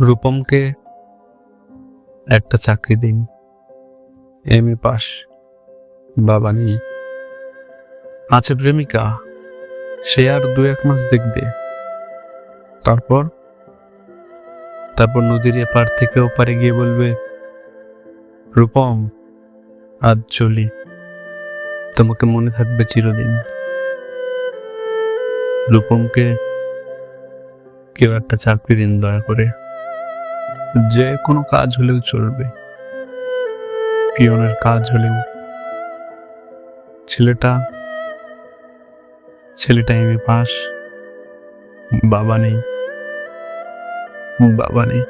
রূপমকে একটা চাকরি দিন। M A pass. বাবা নেই। আছে প্রেমিকা। সে আর দু এক মাস দেখবে। তারপর? তারপর নদীর এপার থেকে ওপারে গিয়ে বলবে, রূপম, আজ চলি। তোমাকে মনে থাকবে চিরদিন। রূপমকে কেউ একটা চাকরি দিন দয়া করে। যে কোনো কাজ হলেও চলবে। পিয়নের কাজ হলেও। ছেলেটা ছেলেটা এম এ পাস। বাবা নেই। বাবা নেই।